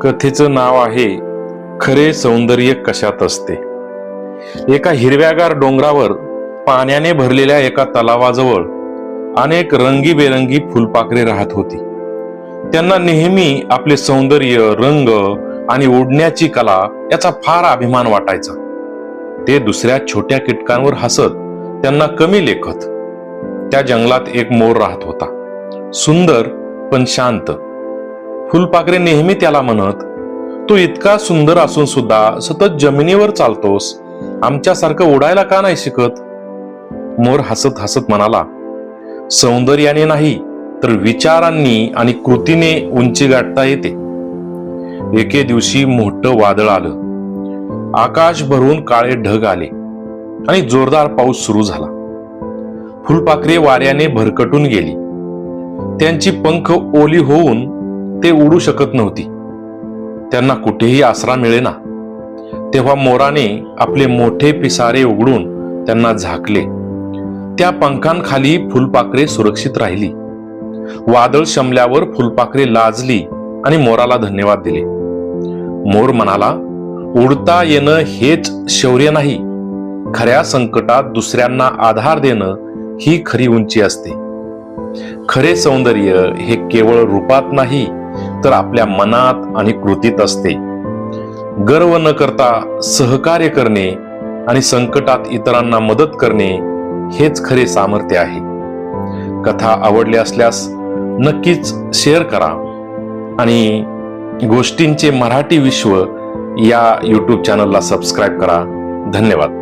कथेचं नाव आहे खरे सौंदर्य कशात असते? एका हिरव्यागार डोंगरावर पाण्याने भरलेल्या एका तलावाजवळ अनेक रंगीबेरंगी फुलपाखरे राहत होती. त्यांना नेहमी आपले सौंदर्य रंग आणि उडण्याची कला याचा फार अभिमान वाटायचा. ते दुसऱ्या छोट्या कीटकांवर हसत त्यांना कमी लेखत. त्या जंगलात एक मोर राहत होता. सुंदर पण शांत. फुलपाखरे नेहमी त्याला म्हणत तू इतका सुंदर असून सुद्धा सतत जमिनीवर चालतोस. आमच्यासारखं उडायला का नाही शिकत? मोर हसत हसत म्हणाला सौंदर्याने नाही तर विचारांनी आणि कृतीने उंची गाठता येते. एके दिवशी मोठं वादळ आलं. आकाश भरून काळे ढग आले आणि जोरदार पाऊस सुरू झाला. फुलपाखरे वाऱ्याने भरकटून गेली. त्यांची पंख ओली होऊन ते उडू शकत नव्हती. त्यांना कुठेही आसरा मिळेना. तेव्हा मोराने आपले मोठे पिसारे उघडून त्यांना झाकले. त्या पंखांखाली फुलपाखरे सुरक्षित राहिली. वादळ शमल्यावर फुलपाखरे लाजली आणि मोराला धन्यवाद दिले. मोर म्हणाला उडता येणं हेच शौर्य नाही. खऱ्या संकटात दुसऱ्यांना आधार देणं ही खरी उंची असते. खरे सौंदर्य हे केवळ रूपात नाही तर आपल्या मनात आणि कृतीत असते. गर्व न करता सहकार्य करणे आणि संकटात इतरांना मदत करणे हेच खरे सामर्थ्य आहे. कथा आवडली असल्यास नक्कीच शेअर करा आणि गोष्टींचे मराठी विश्व या यूट्यूब चॅनलला सबस्क्राईब करा. धन्यवाद.